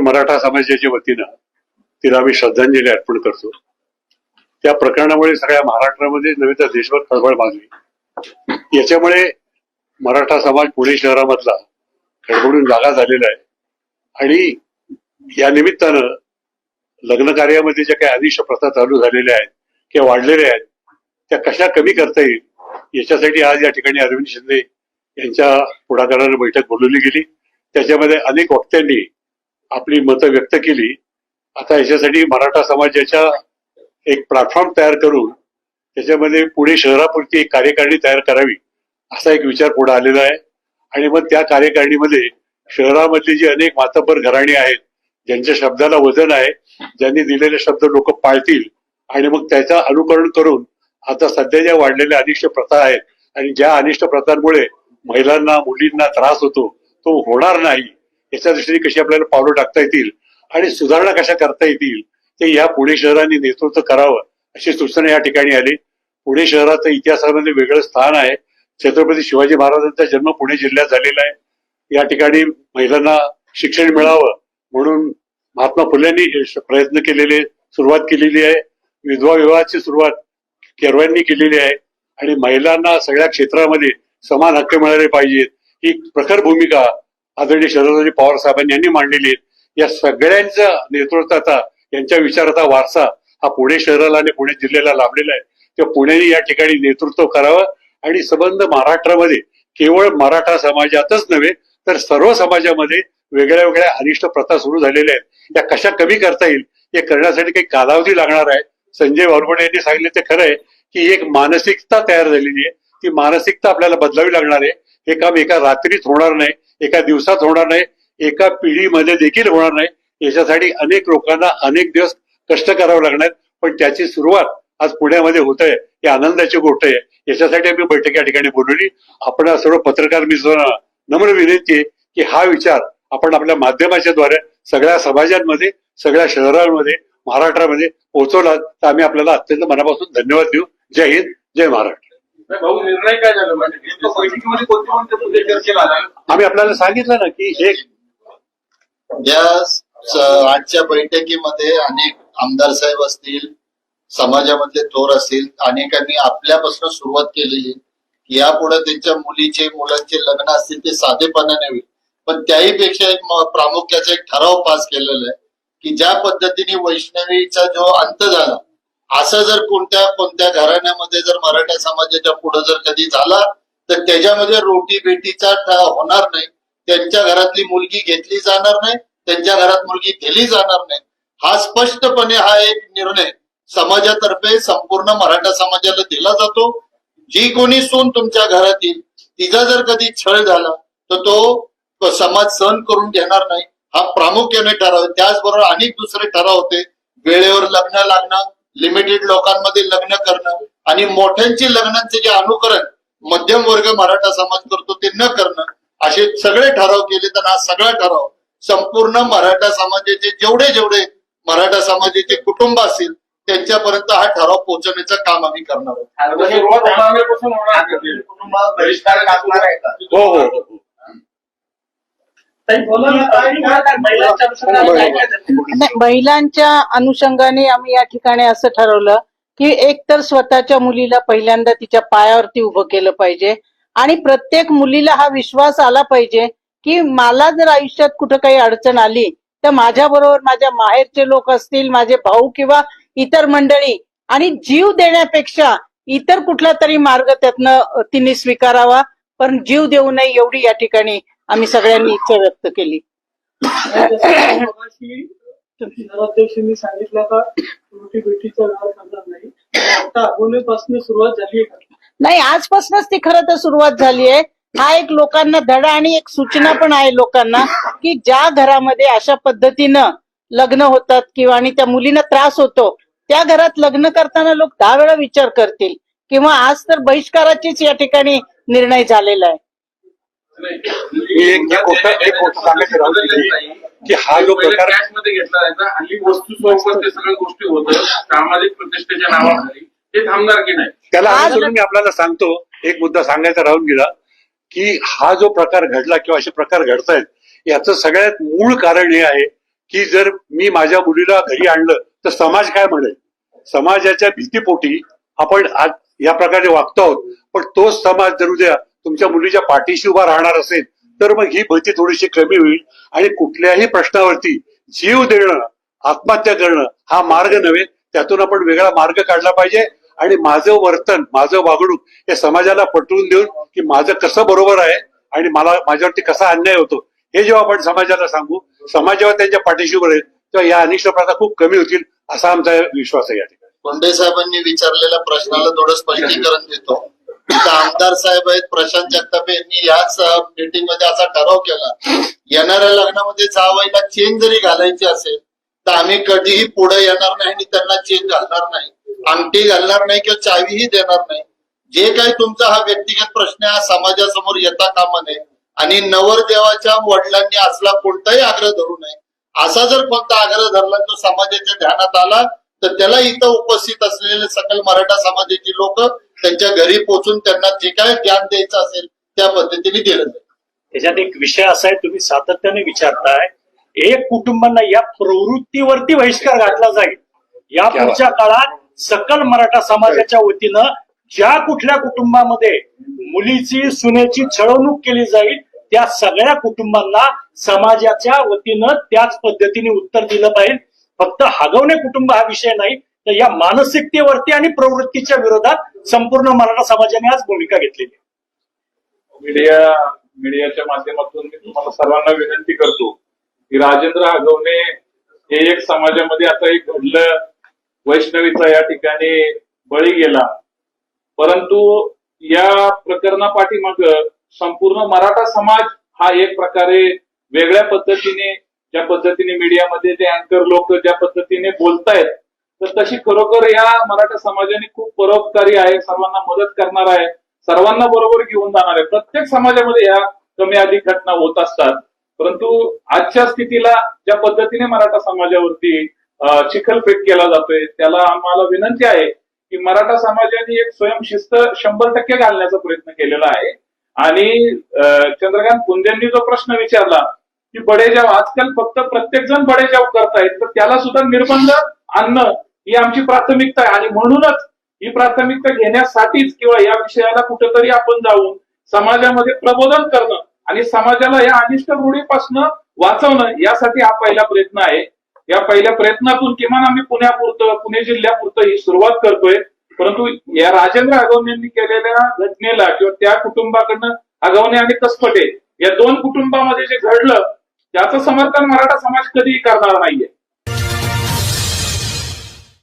सकल मराठा समाजाच्या वतीनं तिला आम्ही श्रद्धांजली अर्पण करतो. त्या प्रकरणामुळे सगळ्या महाराष्ट्रामध्ये नव्हे तर देशभर खळबळ माजली. याच्यामुळे मराठा समाज पुणे शहरामधला खडबडून जागा झालेला आहे. आणि या निमित्तानं लग्न कार्यामध्ये ज्या काही अनिष्ट प्रथा चालू झालेल्या आहेत किंवा वाढलेल्या आहेत त्या कशा कमी करता येईल याच्यासाठी आज या ठिकाणी अरविंद शिंदे यांच्या पुढाकारानं बैठक बोलवली गेली. त्याच्यामध्ये अनेक वक्त्यांनी आपली मतं व्यक्त केली आता याच्यासाठी मराठा समाजाच्या एक प्लॅटफॉर्म तयार करून त्याच्यामध्ये पुणे शहरापुरती एक कार्यकारिणी तयार करावी असा एक विचार पुढे आलेला आहे. आणि मग त्या कार्यकारिणीमध्ये शहरामधली जी अनेक मातबर घराणी आहेत ज्यांच्या शब्दाला वजन आहे ज्यांनी दिलेले शब्द लोक पाळतील आणि मग त्याचं अनुकरण करून आता सध्या ज्या वाढलेल्या अनिष्ट प्रथा आहेत आणि ज्या अनिष्ट प्रथांमुळे महिलांना मुलींना त्रास होतो तो होणार नाही. याच्या दृष्टीने कशी आपल्याला पावलं टाकता येतील आणि सुधारणा कशा करता येतील ते या पुणे शहराने नेतृत्व करावं अशी सूचना या ठिकाणी आली. पुणे शहराचं इतिहासामध्ये वेगळं स्थान आहे. छत्रपती शिवाजी महाराजांचा जन्म पुणे जिल्ह्यात झालेला आहे. या ठिकाणी महिलांना शिक्षण मिळावं म्हणून महात्मा फुल्यांनी प्रयत्न केलेले सुरुवात केलेली आहे. विधवा विवाहाची सुरुवात केरवांनी केलेली आहे. आणि महिलांना सगळ्या क्षेत्रामध्ये समान हक्क मिळाले पाहिजेत. ही प्रखर भूमिका आदरणीय शरदराजे पवार साहेबांनी यांनी मांडलेली आहेत. या सगळ्यांच्या नेतृत्वाचा यांच्या विचाराचा वारसा हा पुणे शहराला आणि पुणे जिल्ह्याला लाभलेला आहे. तेव्हा पुण्याने या ठिकाणी नेतृत्व करावं आणि संबंध महाराष्ट्रामध्ये केवळ मराठा समाजातच नव्हे तर सर्व समाजामध्ये वेगळ्या वेगळ्या अनिष्ट प्रथा सुरू झालेल्या आहेत. या कशा कमी करता येईल हे करण्यासाठी काही कालावधी लागणार आहे. संजय वारगोडे यांनी सांगितले ते खरं आहे की एक मानसिकता तयार झालेली आहे. ती मानसिकता आपल्याला बदलावी लागणार आहे. हे काम एका रात्रीत होणार नाही. एका दिवसात होणार नाही. एका पिढीमध्ये देखील होणार नाही. याच्यासाठी अनेक लोकांना अनेक दिवस कष्ट करावे लागणार. पण त्याची सुरुवात आज पुण्यामध्ये होत आहे ही आनंदाची गोष्ट आहे. याच्यासाठी आम्ही बैठक या ठिकाणी बोलवली. आपण सर्व पत्रकार मित्रांना नम्र विनंती आहे की हा विचार आपण आपल्या माध्यमाच्या द्वारे सगळ्या समाजांमध्ये सगळ्या शहरांमध्ये महाराष्ट्रामध्ये पोहोचवला तर आम्ही आपल्याला अत्यंत मनापासून धन्यवाद देऊ. जय हिंद जय महाराष्ट्र. भाऊ निर्णय काय झाला? म्हणजे नेमकं बैठकीमध्ये कोणते कोणते मुद्दे चर्चेला आले? आम्ही आपल्याला सांगितलं ना की एक या स- आजच्या बैठकीमध्ये अनेक आमदार साहेब असतील समाजामधले थोर असतील अनेकांनी आपल्यापासून सुरुवात केलेली. यापुढे त्यांच्या मुलीचे मुलांचे लग्न असतील ते साधेपणाने होईल पण त्याही पेक्षा एक प्रामुख्याचा एक ठराव पास केलेला आहे की ज्या पद्धतीने वैष्णवीचा जो अंत झाला असं जर कोणत्या कोणत्या घराण्यामध्ये जर मराठा समाजाच्या पुढे जर कधी झाला तर त्याच्यामध्ये रोटी बेटीचा होणार नाही. त्यांच्या घरातली मुलगी घेतली जाणार नाही त्यांच्या घरात मुलगी दिली जाणार नाही. हा स्पष्टपणे हा एक निर्णय समाजातर्फे संपूर्ण मराठा समाजाला दिला जातो. जी कोणी सून तुमच्या घरात येईल तिचा जर कधी छळ झाला तर तो समाज सहन करून घेणार नाही. हा प्रामुख्याने ठराव त्याचबरोबर अनेक दुसरे ठराव होते. वेळेवर लग्न लागणं लिमिटेड लोकांमध्ये लग्न करणं आणि मोठ्यांची लग्नांचे जे अनुकरण मध्यम वर्ग मराठा समाज करतो ते न करणं असे सगळे ठराव केले तर हा सगळा ठराव संपूर्ण मराठा समाजाचे जेवढे जेवढे मराठा समाजाचे कुटुंब असतील त्यांच्यापर्यंत हा ठराव पोहोचवण्याचं काम आम्ही करणार आहोत. सुरुवात होणाऱ्यापासून होणार का? कुटुंबात बहिष्कार टाकणार आहे का हो हो हो नाही, महिलांच्या अनुषंगाने आम्ही या ठिकाणी असं ठरवलं की एक तर स्वतःच्या मुलीला पहिल्यांदा तिच्या पायावरती उभं केलं पाहिजे आणि प्रत्येक मुलीला हा विश्वास आला पाहिजे की मला जर आयुष्यात कुठं काही अडचण आली तर माझ्या बरोबर माझ्या माहेरचे लोक असतील माझे भाऊ किंवा इतर मंडळी आणि जीव देण्यापेक्षा इतर कुठला तरी मार्ग त्यातनं तिने स्वीकारावा. पण जीव देऊ नये एवढी या ठिकाणी आम्ही सगळ्यांनी इच्छा व्यक्त केली. मगाशी नगराध्यक्षांनी सांगितलं का रोटी बेटीचा व्यवहार करणार नाही. आता अगोदरपासून सुरुवात झाली आहे का? नाही आजपासूनच ती खरं तर सुरुवात झाली आहे. हा एक लोकांना धडा आणि एक सूचना पण आहे लोकांना की ज्या घरामध्ये अशा पद्धतीनं लग्न होतात किंवा आणि त्या मुलींना त्रास होतो त्या घरात लग्न करताना लोक दहा वेळा विचार करतील किंवा आज तर बहिष्काराचीच या ठिकाणी निर्णय झालेला आहे. मी एक गोष्ट एक गोष्ट सांगायची राहून गेली की हा जो प्रकारमध्ये घेतला जायचा हल्ली वस्तू स्वरूपात ते सगळ्या गोष्टी होत. सामाजिक प्रतिष्ठेच्या नावाखाली. ते थांबणार की नाही? त्याला मी आपल्याला सांगतो एक मुद्दा सांगायचा राहून गेला की हा जो प्रकार घडला किंवा असे प्रकार घडतायत याचं सगळ्यात मूळ कारण हे आहे की जर मी माझ्या मुलीला घरी आणलं तर समाज काय म्हणेल? समाजाच्या भीतीपोटी आपण आज या प्रकारे वागतो आहोत पण तोच समाज जर उद्या तुमच्या मुलीच्या पाठीशी उभा राहणार असेल तर मग ही भीती थोडीशी कमी होईल. आणि कुठल्याही प्रश्नावरती जीव देणं आत्महत्या करणं हा मार्ग नव्हे त्यातून आपण वेगळा मार्ग काढला पाहिजे. आणि माझं वर्तन माझं वागणूक हे समाजाला पटवून देऊन की माझं कसं बरोबर आहे आणि मला माझ्यावरती कसा अन्याय होतो हे जेव्हा आपण समाजाला सांगू समाज जेव्हा त्यांच्या पाठीशी उभं राहील तेव्हा या अनिष्ट प्रथा खूप कमी होतील असा आमचा विश्वास आहे या ठिकाणी. कोंडे साहेबांनी विचारलेल्या प्रश्नाला थोडं स्पष्टीकरण देतो. आमदार साहेब आहेत प्रशांत जगताप यांनी याच मीटिंगमध्ये असा ठराव केला. येणाऱ्या लग्नामध्ये जावायला चेन जरी घालायची असेल तर आम्ही कधीही पुढे येणार नाही आणि त्यांना चेन घालणार नाही. अंगठी घालणार नाही किंवा चावीही देणार नाही. जे काही तुमचा हा व्यक्तिगत प्रश्न आहे हा समाजासमोर येता कामा नये. आणि नवरदेवाच्या वडिलांनी असला कोणताही आग्रह धरू नये. असा जर कोणता आग्रह धरला तो समाजाच्या ध्यानात आला तर त्याला इथं उपस्थित असलेले सकल मराठा समाजाची लोक त्यांच्या घरी पोहोचून त्यांना जे काय ज्ञान द्यायचं असेल त्या पद्धतीने दिलं जाईल. त्याच्यात एक विषय असा आहे तुम्ही सातत्याने विचारताय. एक कुटुंबांना या प्रवृत्तीवरती बहिष्कार घातला जाईल. या पुढच्या काळात सकल मराठा समाजाच्या वतीनं ज्या कुठल्या कुटुंबामध्ये मुलीची सुनेची छळवणूक केली जाईल त्या सगळ्या कुटुंबांना समाजाच्या वतीनं त्याच पद्धतीने उत्तर दिलं पाहिजे. फक्त हागवणे कुटुंब हा विषय नाही तर या मानसिकतेवरती आणि प्रवृत्तीच्या विरोधात संपूर्ण मराठा समाजाने आज भूमिका घेतलेली मीडिया मीडियाच्या माध्यमातून मी तुम्हाला सर्वांना विनंती करतो की राजेंद्र आगवणे हे एक समाजामध्ये आता एक घडलं वैष्णवीचा या ठिकाणी बळी गेला. परंतु या प्रकरणापाठीमाग संपूर्ण मराठा समाज हा एक प्रकारे वेगळ्या पद्धतीने ज्या पद्धतीने मीडियामध्ये ते अँकर लोक ज्या पद्धतीने बोलतायत तर तशी खरोखर या मराठा समाजाने खूप परोपकारी आहे सर्वांना मदत करणार आहे सर्वांना बरोबर घेऊन जाणार आहे. प्रत्येक समाजामध्ये या कमी अधिक घटना होत असतात. परंतु आजच्या स्थितीला ज्या पद्धतीने मराठा समाजावरती अं, चिखलफेक केला जातोय त्याला आम्हाला विनंती आहे की मराठा समाजाने एक स्वयंशिस्त शंभर टक्के घालण्याचा प्रयत्न केलेला आहे. आणि चंद्रकांत कुंदेंनी जो प्रश्न विचारला की बडेजाव आजकाल फक्त प्रत्येक जण बडेजाव करतायत तर त्याला सुद्धा निर्बंध आणणं ही आमची प्राथमिकता आहे. आणि म्हणूनच ही प्राथमिकता घेण्यासाठीच किंवा या विषयाला कुठेतरी आपण जाऊन समाजामध्ये प्रबोधन करणं आणि समाजाला या अनिष्ट रूढीपासून वाचवणं यासाठी हा पहिला प्रयत्न आहे. या पहिल्या प्रयत्नातून किमान आम्ही पुण्यापुरतं पुणे जिल्ह्यापुरतं ही सुरुवात करतोय. परंतु या राजेंद्र आगवणे यांनी केलेल्या घटनेला किंवा त्या कुटुंबाकडनं आगवणे आणि कसपटे या दोन कुटुंबामध्ये जे घडलं त्याचं समर्थन मराठा समाज कधीही करणार नाहीये.